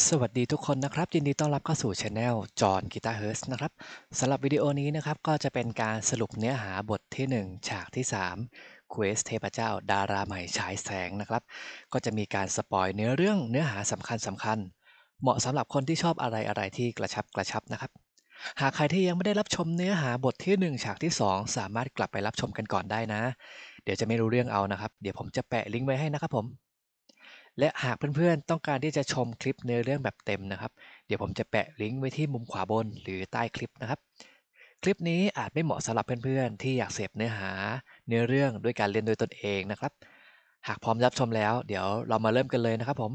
สวัสดีทุกคนนะครับ ยินดีต้อนรับเข้าสู่ช anel จอห์นกีตาร์เฮิร์สนะครับสำหรับวิดีโอนี้นะครับ ก็จะเป็นการสรุปเนื้อหาบทที่ 1 ฉากที่3เควสเทพเจ้า ดาราใหม่ฉายแสงนะครับ ก็จะมีการสปอยเนื้อเรื่องเนื้อหาสำคัญสำคัญ เหมาะสำหรับคนที่ชอบอะไรอะไรที่กระชับกระชับนะครับ หากใครที่ยังไม่ได้รับชมเนื้อหาบทที่ 1 ฉากที่ 2 สามารถกลับไปรับชมกันก่อนได้นะ เดี๋ยวจะไม่รู้เรื่องเอานะครับ เดี๋ยวผมจะแปะลิงก์ไว้ให้นะครับผม และหากเพื่อนๆ ต้องการที่จะชมคลิปเนื้อเรื่องแบบเต็มนะครับ เดี๋ยวผมจะแปะลิงก์ไว้ที่มุมขวาบนหรือใต้คลิปนะครับ คลิปนี้อาจไม่เหมาะสำหรับเพื่อนๆ ที่อยากเสพเนื้อหาเนื้อเรื่องด้วยการเล่นโดยตนเองนะครับ หากพร้อมรับชมแล้ว เดี๋ยวเรามาเริ่มกันเลยนะครับผม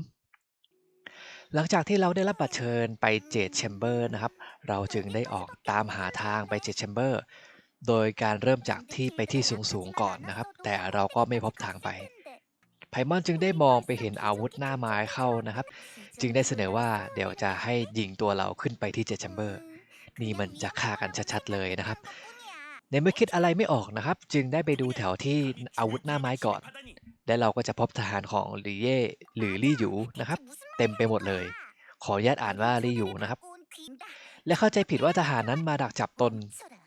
หลังจากที่เราได้รับบัตรเชิญไปเจดแชมเบอร์นะครับ เราจึงได้ออกตามหาทางไปเจดแชมเบอร์โดยการเริ่มจากที่ไปที่สูงๆก่อนนะครับ แต่เราก็ไม่พบทางไป ไพมอนจึงได้มองไปเห็นอาวุธหน้าไม้เข้านะครับ จึงได้เสนอว่าเดี๋ยวจะให้ยิงตัวเราขึ้นไปที่เจแชมเบอร์นี่มันจะฆ่ากันชัดๆเลยนะครับ ในเมื่อคิดอะไรไม่ออกนะครับ จึงได้ไปดูแถวที่อาวุธหน้าไม้ก่อน และเราก็จะพบทหารของลีเย่หรือลี่หยูนะครับ เต็มไปหมดเลย ขออนุญาตอ่านว่าลี่หยูนะครับ และเข้าใจผิดว่าทหารนั้นมาดักจับตน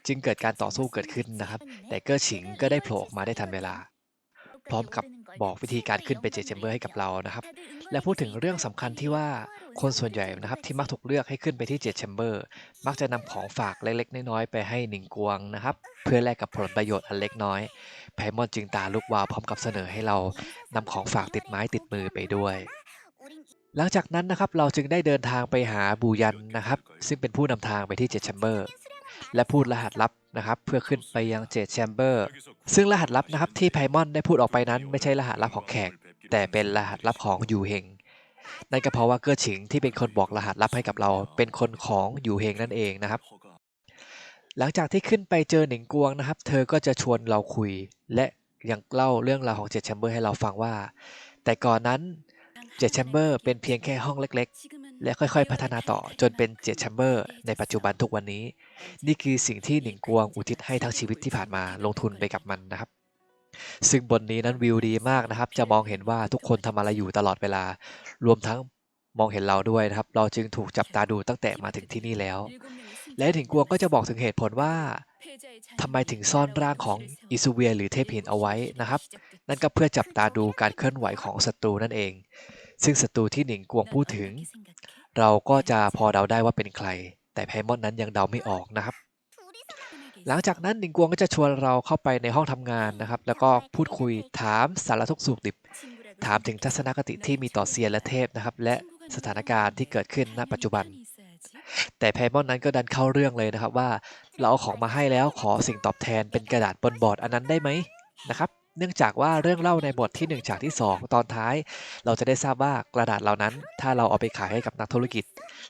จึงเกิดการต่อสู้เกิดขึ้นนะครับ แต่เกอร์ฉิงก็ได้โผล่ออกมาได้ทันเวลา พร้อมกับ บอกวิธีการขึ้นไปเจดแชมเบอร์ให้กับเรานะครับ และพูดถึงเรื่องสำคัญที่ว่าคนส่วนใหญ่นะครับที่มักถูกเลือกให้ขึ้นไปที่เจ็ดแชมเบอร์มักจะนำของฝากเล็กๆน้อยๆไปให้หนิงกวงนะครับ เพื่อแลกกับผลประโยชน์อันเล็กน้อยไพมอนจึงตาลุกวาวพร้อมกับเสนอให้เรานำของฝากติดไม้ติดมือไปด้วยหลังจากนั้นนะครับเราจึงได้เดินทางไปหาบูยันนะครับ ซึ่งเป็นผู้นำทางไปที่เจดแชมเบอร์ และพูดรหัสลับ นะครับเพื่อขึ้นไปยังเจดแชมเบอร์ซึ่งรหัสลับนะครับที่ไพมอนได้พูดออกไปนั้นไม่ใช่รหัสลับของแขก แต่เป็นรหัสลับของยูเฮงนั่นก็เพราะว่าเกอร์ฉิงที่เป็นคนบอกรหัสลับให้กับเรา เป็นคนของยูเฮงนั่นเองนะครับ หลังจากที่ขึ้นไปเจอหนิงกวงนะครับ เธอก็จะชวนเราคุย และยังเล่าเรื่องราวของเจดแชมเบอร์ให้เราฟังว่า แต่ก่อนนั้นเจดแชมเบอร์เป็นเพียงแค่ห้องเล็ก และค่อยๆ พัฒนาต่อจนเป็นเจ็ดแชมเบอร์ในปัจจุบันทุกวันนี้ นี่คือสิ่งที่หนิงกวงอุทิศให้ทั้งชีวิตที่ผ่านมาลงทุนไปกับมันนะครับ ซึ่งบนนี้นั้นวิวดีมากนะครับ จะมองเห็นว่าทุกคนทำอะไรอยู่ตลอดเวลา รวมทั้งมองเห็นเราด้วยนะครับ เราจึงถูกจับตาดูตั้งแต่มาถึงที่นี่แล้ว และหนิงกวงก็จะบอกถึงเหตุผลว่าทำไมถึงซ่อนร่างของอิซูเวียหรือเทพหินเอาไว้นะครับ นั่นก็เพื่อจับตาดูการเคลื่อนไหวของศัตรูนั่นเอง ซึ่งศัตรูที่หนิงกวงพูดถึง เราก็จะพอเดาได้ว่าเป็นใคร แต่ไพมอนนั้นยังเดาไม่ออกนะครับ หลังจากนั้นหนิงกวงก็จะชวนเราเข้าไปในห้องทำงานนะครับ แล้วก็พูดคุยถามสารทุกข์สุขดิบ ถามถึงทัศนคติที่มีต่อเซียนและเทพนะครับ และสถานการณ์ที่เกิดขึ้นณปัจจุบัน แต่ไพมอนนั้นก็ดันเข้าเรื่องเลยนะครับว่า เราเอาของมาให้แล้วขอสิ่งตอบแทนเป็นกระดาษบนบอร์ดอันนั้นได้ไหมนะครับ เนื่องจากว่าเรื่องเล่าในบทที่ 1 ฉากที่ 2 ตอนท้าย เราจะได้ทราบว่ากระดาษเหล่านั้น ถ้าเราเอาไปขายให้กับนักธุรกิจ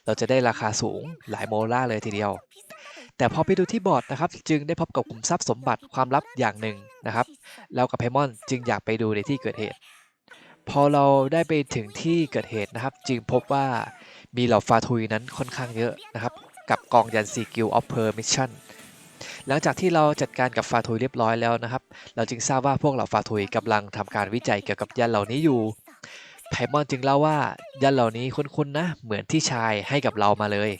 เราจะได้ราคาสูงหลายโมล่าเลยทีเดียว แต่พอไปดูที่บอร์ดนะครับ จึงได้พบกับกลุ่มทรัพย์สมบัติความลับอย่างหนึ่งนะครับ เรากับไพมอนจึงอยากไปดูในที่เกิดเหตุ พอเราได้ไปถึงที่เกิดเหตุนะครับ จึงพบว่ามีเหล่าฟาทุยนั้นค่อนข้างเยอะนะครับ กับกองยันซีกิลออฟเพอร์มิชชั่น หลังจากที่เราจัดการกับฟาทุยเรียบร้อยแล้วนะครับ เราจึงทราบว่าพวกเหล่าฟาทุยกำลังทำการวิจัยเกี่ยวกับยันเหล่านี้อยู่ไพมอนจึงเล่าว่ายันเหล่านี้คุ้นๆนะ เหมือนที่ชายให้กับเรามาเลย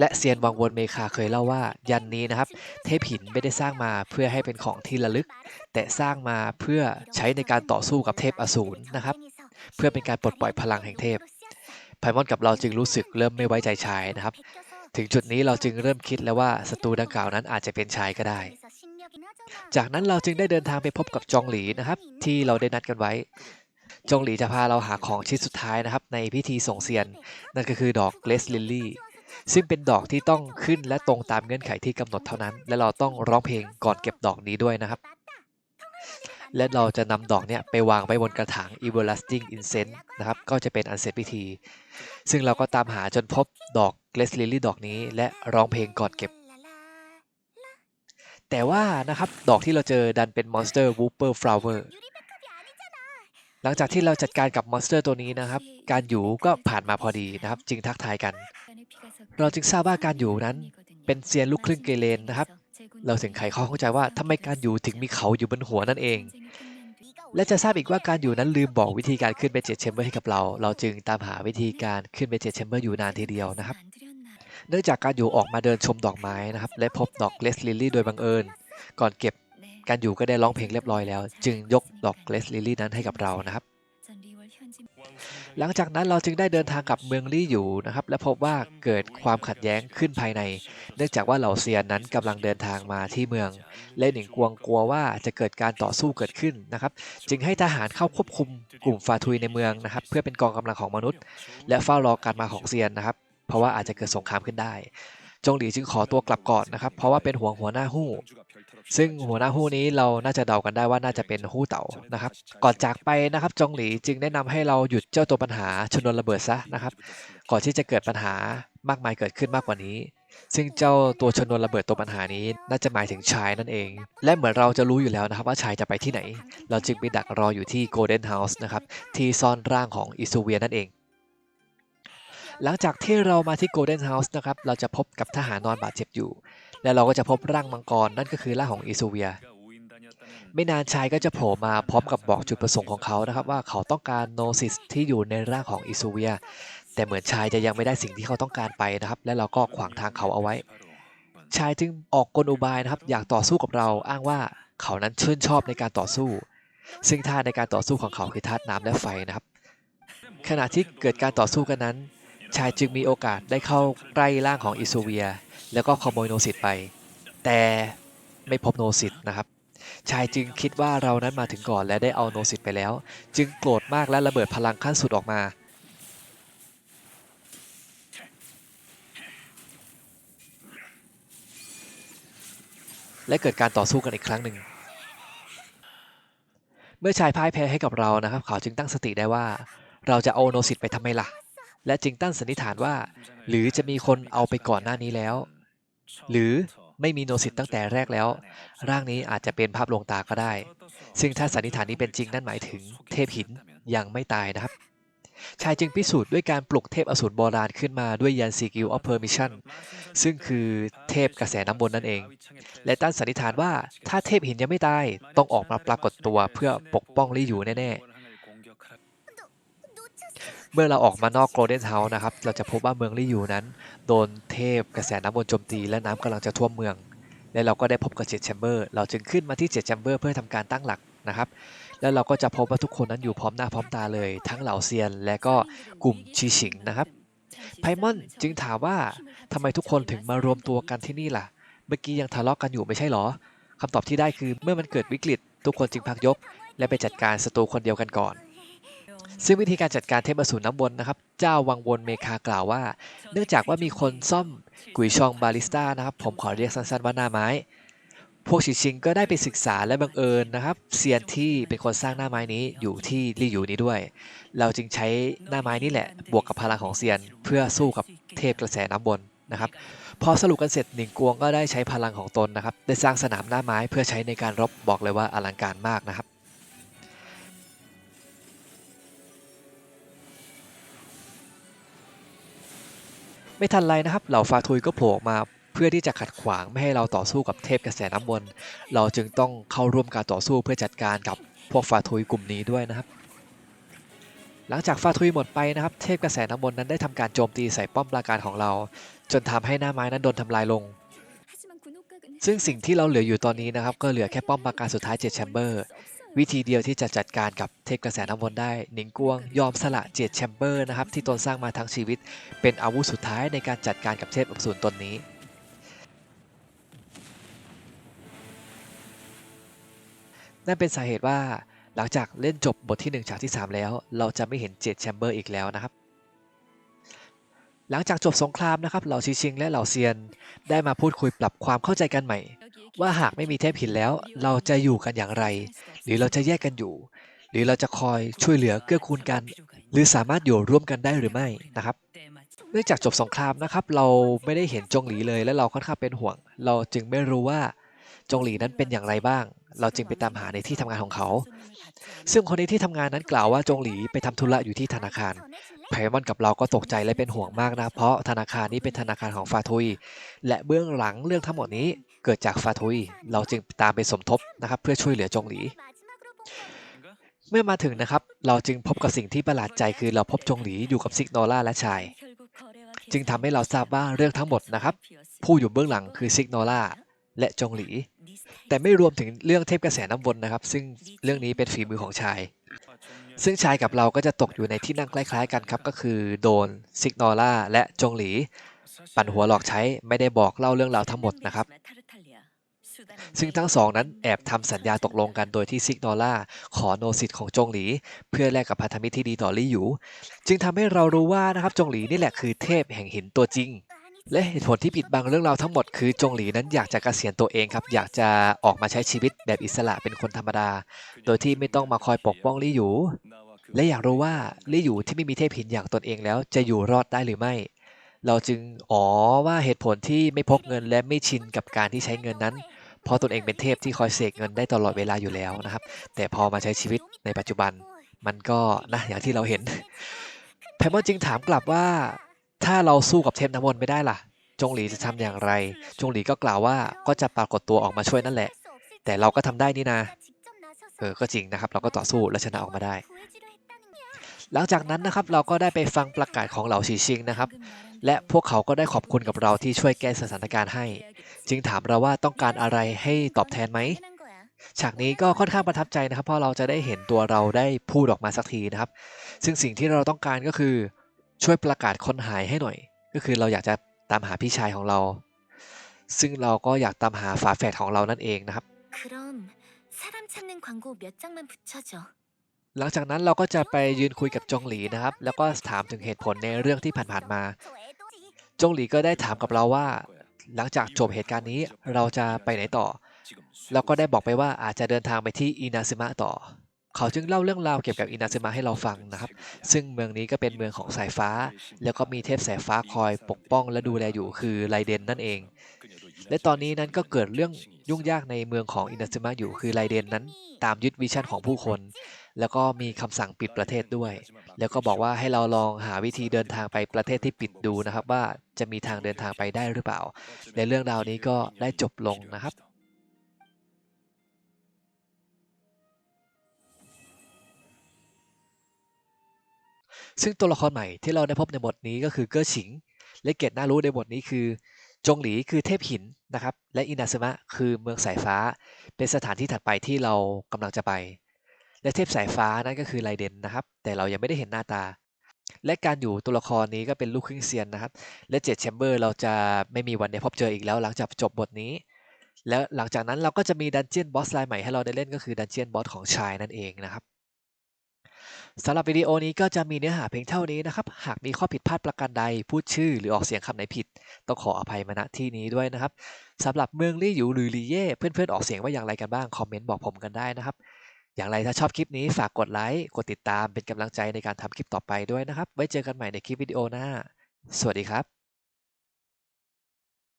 และเซียนวังวนเมคาเคยเล่าว่า ยันนี้นะครับ เทพหินไม่ได้สร้างมาเพื่อให้เป็นของที่ระลึก แต่สร้างมาเพื่อใช้ในการต่อสู้กับเทพอสูรนะครับ เพื่อเป็นการปลดปล่อยพลังแห่งเทพไพมอนกับเราจึงรู้สึกเริ่มไม่ไว้ใจชายนะครับ ถึงจุดนี้เราจึงเริ่มคิดแล้วว่าศัตรูดังกล่าวนั้นอาจจะเป็นชายก็ได้ จากนั้นเราจึงได้เดินทางไปพบกับจองหลีนะครับ ที่เราได้นัดกันไว้ จองหลีจะพาเราหาของชิ้นสุดท้ายนะครับ ในพิธีส่งเซียน นั่นก็คือดอกเลสลิลลี่ซึ่งเป็นดอกที่ต้องขึ้นและตรงตามเงื่อนไขที่กำหนดเท่านั้น และเราต้องร้องเพลงก่อนเก็บดอกนี้ด้วยนะครับ และเราจะนำดอกเนี่ยไปวางไว้บนกระถาง everlasting incense นะครับ ก็จะเป็นอันเสร็จพิธี ซึ่งเราก็ตามหาจนพบดอกเลสลิลลี่ดอกนี้ และร้องเพลงก่อนเก็บ แต่ว่านะครับดอกที่เราเจอดันเป็นมอนสเตอร์วูเปอร์ฟลาวเวอร์หลังจากที่เราจัดการกับมอนสเตอร์ตัวนี้นะครับ การอยู่ก็ผ่านมาพอดีนะครับ จึงทักทายกัน เราจึงทราบว่าการอยู่นั้นเป็นเซียนลูกครึ่งเกเรนนะครับ เราถึงไขข้อข้องใจว่าทำไมการอยู่ถึงมีเขาอยู่บนหัวนั่นเอง และจะทราบอีกว่าการอยู่นั้นลืมบอกวิธีการขึ้นไปเจ็ดแชมเบอร์ให้กับเรา เราจึงตามหาวิธีการขึ้นไปเจ็ดแชมเบอร์อยู่นานทีเดียวนะครับ เนื่องจากการอยู่ออกมาเดินชมดอกไม้นะครับ และพบดอกเลสลิลลี่โดยบังเอิญ ก่อนเก็บการอยู่ก็ได้ร้องเพลงเรียบร้อยแล้ว จึงยกดอกเลสลิลลี่นั้นให้กับเรานะครับ หลังจากนั้นเราจึงได้เดินทางกลับเมืองลี่อยู่นะครับ และพบว่าเกิดความขัดแย้งขึ้นภายใน เนื่องจากว่าเหล่าเซียนนั้นกำลังเดินทางมาที่เมือง และหนิงกวงกลัวว่าจะเกิดการต่อสู้เกิดขึ้นนะครับ จึงให้ทหารเข้าควบคุมกลุ่มฟาทุยในเมืองนะครับ เพื่อเป็นกองกำลังของมนุษย์ และเฝ้ารอการมาของเซียนนะครับ เพราะว่าอาจจะเกิดสงครามขึ้นได้ จงหลีจึงขอตัวกลับก่อนนะครับ เพราะว่าเป็นห่วงหัวหน้าหู้ ซึ่งหัวหน้าหู้นี้เราน่าจะเดากันได้ว่าน่าจะเป็นหู้เต่านะครับ ก่อนจากไปนะครับจงหลีจึงแนะนำให้เราหยุดเจ้าตัวปัญหาชนวนระเบิดซะนะครับ ก่อนที่จะเกิดปัญหามากมายเกิดขึ้นมากกว่านี้ ซึ่งเจ้าตัวชนวนระเบิดตัวปัญหานี้ น่าจะหมายถึงชายนั่นเอง และเหมือนเราจะรู้อยู่แล้วนะครับว่าชายจะไปที่ไหน เราจึงไปดักรออยู่ที่ Golden House นะครับที่ซ่อนร่างของอิซูเวียนั่นเองหลังจากที่เรามาที่ Golden House นะครับ เราจะพบกับทหารนอนบาดเจ็บอยู่ และเราก็จะพบร่างมังกรนั่นก็คือร่างของอิซูเวีย ไม่นานชายก็จะโผล่มาพร้อมกับบอกจุดประสงค์ของเขานะครับว่าเขาต้องการโนซิสที่อยู่ในร่างของอิซูเวีย แต่เหมือนชายจะยังไม่ได้สิ่งที่เขาต้องการไปนะครับ และเราก็ขวางทางเขาเอาไว้ ชายจึงออกกลอุบายนะครับ อยากต่อสู้กับเราอ้างว่าเขานั้นชื่นชอบในการต่อสู้ ซึ่งท่าในการต่อสู้ของเขาคือธาตุน้ำและไฟนะครับ ขณะที่เกิดการต่อสู้กันนั้น ชายจึงมีโอกาสได้เข้าใกล้ร่างของอิซูเวีย แล้วก็ขโมยโนซิตไป แต่ไม่พบโนซิตนะครับ ชายจึงคิดว่าเรานั้นมาถึงก่อนและได้เอาโนซิตไปแล้ว จึงโกรธมากและระเบิดพลังขั้นสุดออกมา และเกิดการต่อสู้กันอีกครั้งหนึ่งเมื่อชายพ่ายแพ้ให้กับเรานะครับ เขาจึงตั้งสติได้ว่า เราจะเอาโนซิตไปทำไมล่ะและจึงตั้งสันนิษฐานว่า หรือจะมีคนเอาไปก่อนหน้านี้แล้ว หรือไม่มีโนซิตตั้งแต่แรกแล้ว ร่างนี้อาจจะเป็นภาพลวงตาก็ได้ ซึ่งถ้าสันนิษฐานนี้เป็นจริงนั่นหมายถึงเทพหินยังไม่ตายนะครับ ชายจึงพิสูจน์ด้วยการปลุกเทพอสูรโบราณขึ้นมาด้วยยันซีกิลออฟเพอร์มิชันซึ่งคือเทพกระแสน้ำบนนั่นเอง และตั้งสันนิษฐานว่าถ้าเทพหินยังไม่ตายต้องออกมาปรากฏตัวเพื่อปกป้องลี่อยู่แน่ๆ เมื่อเราออกมานอกโกลเด้นเฮาส์นะครับ เราจะพบว่าเมืองลี่อยู่นั้น โดนเทพกระแสน้ำบนโจมตีและน้ำกำลังจะท่วมเมือง และเราก็ได้พบกับเจ็ดแชมเบอร์เราจึงขึ้นมาที่เจ็ดแชมเบอร์เพื่อทำการตั้งหลักนะครับ แล้วเราก็จะพบว่าทุกคนนั้นอยู่พร้อมหน้าพร้อมตาเลย ทั้งเหล่าเซียน และก็กลุ่มชีฉิงนะครับไพมอนจึงถามว่าทำไมทุกคนถึงมารวมตัวกันที่นี่ล่ะ เมื่อกี้ยังทะเลาะกันอยู่ไม่ใช่หรอคำตอบที่ได้คือเมื่อมันเกิดวิกฤต ทุกคนจึงพักยก และไปจัดการศัตรูคนเดียวกันก่อน ซึ่งวิธีการจัดการเทพอสูรน้ำวนนะครับ เจ้าวังวนเมคากล่าวว่า เนื่องจากว่ามีคนซ่อมกุยชองบาลิสต้านะครับ ผมขอเรียกสั้นๆว่าหน้าไม้ พวกชิชิงก็ได้ไปศึกษาและบังเอิญนะครับเซียนที่เป็นคนสร้างหน้าไม้นี้อยู่ที่ลี่อยู่นี้ด้วย เราจึงใช้หน้าไม้นี่แหละ บวกกับพลังของเซียนเพื่อสู้กับเทพกระแสน้ำบนนะครับพอสรุปกันเสร็จหนิงกวงก็ได้ใช้พลังของตนนะครับ ได้สร้างสนามหน้าไม้เพื่อใช้ในการรบบอกเลยว่าอลังการมากนะครับ ไม่ทันไรนะครับ เหล่าฟาทุยก็โผล่ออกมาเพื่อที่จะขัดขวางไม่ให้เราต่อสู้กับเทพกระแสน้ำวนเราจึงต้องเข้าร่วมการต่อสู้เพื่อจัดการกับพวกฟาทุยกลุ่มนี้ด้วยนะครับ หลังจากฟาทุยหมดไปนะครับ เทพกระแสน้ำวนนั้นได้ทำการโจมตีใส่ป้อมปราการของเรา จนทำให้หน้าไม้นั้นโดนทำลายลง ซึ่งสิ่งที่เราเหลืออยู่ตอนนี้นะครับ ก็เหลือแค่ป้อมปราการสุดท้ายเจ็ดแชมเบอร์ วิธีเดียวที่จะจัดการกับเทพกระแสน้ำวนได้หนิงกวงยอมสละเจ็ดแชมเบอร์นะครับที่ตนสร้างมาทั้งชีวิต เป็นอาวุธสุดท้ายในการจัดการกับเทพอสูรตนนี้นั่นเป็นสาเหตุว่าหลังจากเล่นจบบทที่ 1 ฉากที่ 3 แล้ว เราจะไม่เห็นเจ็ดแชมเบอร์อีกแล้วนะครับ หลังจากจบสงครามนะครับเหล่าชิชิงและเหล่าเซียน ได้มาพูดคุยปรับความเข้าใจกันใหม่ ว่าหากไม่มีเทพหินแล้ว เราจะอยู่กันอย่างไร หรือเราจะแยกกันอยู่ หรือเราจะคอยช่วยเหลือเกื้อกูลกัน หรือสามารถอยู่ร่วมกันได้หรือไม่นะครับเนื่องจากจบสงครามนะครับเราไม่ได้เห็นจงหลีเลยและเราค่อนข้างเป็นห่วง เราจึงไม่รู้ว่าจงหลีนั้นเป็นอย่างไรบ้าง เราจึงไปตามหาในที่ทำงานของเขา ซึ่งคนในที่ทำงานนั้นกล่าวว่าจงหลีไปทำธุระอยู่ที่ธนาคาร ไพมอนกับเราก็ตกใจและเป็นห่วงมากนะ เพราะธนาคารนี้เป็นธนาคารของฟาทุย และเบื้องหลังเรื่องทั้งหมดนี้เกิดจากฟาทุย เราจึงตามไปสมทบนะครับ เพื่อช่วยเหลือจงหลี เมื่อมาถึงนะครับ เราจึงพบกับสิ่งที่ประหลาดใจคือเราพบจงหลีอยู่กับซิกโนล่าและชาย จึงทำให้เราทราบว่าเรื่องทั้งหมดนะครับ ผู้อยู่เบื้องหลังคือซิกโนล่าและจงหลี แต่ไม่รวมถึงเรื่องเทพกระแสน้ำวนนะครับ ซึ่งเรื่องนี้เป็นฝีมือของชาย ซึ่งชายกับเราก็จะตกอยู่ในที่นั่งคล้ายๆกันครับ ก็คือโดนซิกโนล่าและจงหลี ปั่นหัวหลอกใช้ไม่ได้บอกเล่าเรื่องราวทั้งหมดนะครับ ซึ่งทั้งสองนั้นแอบทำสัญญาตกลงกันโดยที่ซิกโนล่าขอโนสิทธิ์ของจงหลี เพื่อแลกกับพันธมิตรที่ดีต่อลี่หยูจึงทำให้เรารู้ว่านะครับจงหลีนี่แหละคือเทพแห่งหินตัวจริง และเหตุผลที่ปิดบังเรื่องราวทั้งหมดคือจงหลีนั้นอยากจะเกษียณตัวเองครับ อยากจะออกมาใช้ชีวิตแบบอิสระเป็นคนธรรมดา โดยที่ไม่ต้องมาคอยปกป้องลี่หยู และอยากรู้ว่าลี่หยูที่ไม่มีเทพหินอย่างตนเองแล้ว จะอยู่รอดได้หรือไม่ เราจึงอ๋อว่าเหตุผลที่ไม่พกเงินและไม่ชินกับการที่ใช้เงินนั้น เพราะตนเองเป็นเทพที่คอยเสกเงินได้ตลอดเวลาอยู่แล้วนะครับ แต่พอมาใช้ชีวิตในปัจจุบัน มันก็นะอย่างที่เราเห็นแพมมอร์จึงถามกลับว่า ถ้าเราสู้กับเทพน้ำมนต์ไม่ได้ล่ะ จงหลีจะทำอย่างไร จงหลีก็กล่าวว่าก็จะปรากฏตัวออกมาช่วยนั่นแหละ แต่เราก็ทำได้นี่นะ เออ ก็จริงนะครับ เราก็ต่อสู้และชนะออกมาได้ หลังจากนั้นนะครับเราก็ได้ไปฟังประกาศของเหล่าฉีชิงนะครับ และพวกเขาก็ได้ขอบคุณกับเราที่ช่วยแก้สถานการณ์ให้ จึงถามเราว่าต้องการอะไรให้ตอบแทนไหมฉากนี้ก็ค่อนข้างประทับใจนะครับ เพราะเราจะได้เห็นตัวเราได้พูดออกมาสักทีนะครับ ซึ่งสิ่งที่เราต้องการก็คือ ช่วยประกาศคนหายให้หน่อย ก็คือเราอยากจะตามหาพี่ชายของเรา ซึ่งเราก็อยากตามหาฝาแฝดของเรานั่นเองนะครับ 그럼 사람 찾는 광고 몇 장만 붙여줘. หลังจากนั้นเราก็จะไปยืนคุยกับจงหลีนะครับ แล้วก็ถามถึงเหตุผลในเรื่องที่ผ่านๆมา จงหลีก็ได้ถามกับเราว่า หลังจากจบเหตุการณ์นี้เราจะไปไหนต่อ แล้วก็ได้บอกไปว่าอาจจะเดินทางไปที่อินาซึมะต่อ เขาจึงเล่าเรื่องราวเกี่ยวกับอินาซึมะให้เราฟังนะครับ ซึ่งเมืองนี้ก็เป็นเมืองของสายฟ้า แล้วก็มีเทพสายฟ้าคอยปกป้องและดูแลอยู่คือไรเดนนั่นเอง และตอนนี้นั้นก็เกิดเรื่องยุ่งยากในเมืองของอินาซึมะอยู่คือไรเดนนั้น ตามยึดวิชั่นของผู้คน แล้วก็มีคำสั่งปิดประเทศด้วย แล้วก็บอกว่าให้เราลองหาวิธีเดินทางไปประเทศที่ปิดดูนะครับ ว่าจะมีทางเดินทางไปได้หรือเปล่าและเรื่องราวนี้ก็ได้จบลงนะครับ ซึ่งตัวละครใหม่ที่เราได้พบในบทนี้ก็คือเก้อฉิง และเกตน่ารู้ในบทนี้คือ จงหลีคือเทพหินนะครับ และอินาซึมะคือเมืองสายฟ้า เป็นสถานที่ถัดไปที่เรากำลังจะไป และเทพสายฟ้านั่นก็คือไรเดนนะครับ แต่เรายังไม่ได้เห็นหน้าตา และการอยู่ตัวละครนี้ก็เป็นลูกครึ่งเซียนนะครับ และเจ็ดแชมเบอร์เราจะไม่มีวันได้พบเจออีกแล้ว หลังจากจบบทนี้ แล้วหลังจากนั้นเราก็จะมีดันเจียนบอสรายใหม่ให้เราได้เล่นก็คือดันเจียนบอสของชายนั่นเองนะครับ สำหรับวิดีโอนี้ก็จะมีเนื้อหาเพียงเท่านี้นะครับ หากมีข้อผิดพลาดประการใด พูดชื่อหรือออกเสียงคำไหนผิด ต้องขออภัยมาณที่นี้ด้วยนะครับสำหรับเมืองลี่อยู่หรือลีเย่เพื่อนๆออกเสียงว่าอย่างไรกันบ้าง คอมเมนต์บอกผมกันได้นะครับ อย่างไรถ้าชอบคลิปนี้ฝากกดไลค์ กดติดตามเป็นกำลังใจในการทำคลิปต่อไปด้วยนะครับ ไว้เจอกันใหม่ในคลิปวิดีโอหน้า สวัสดีครับ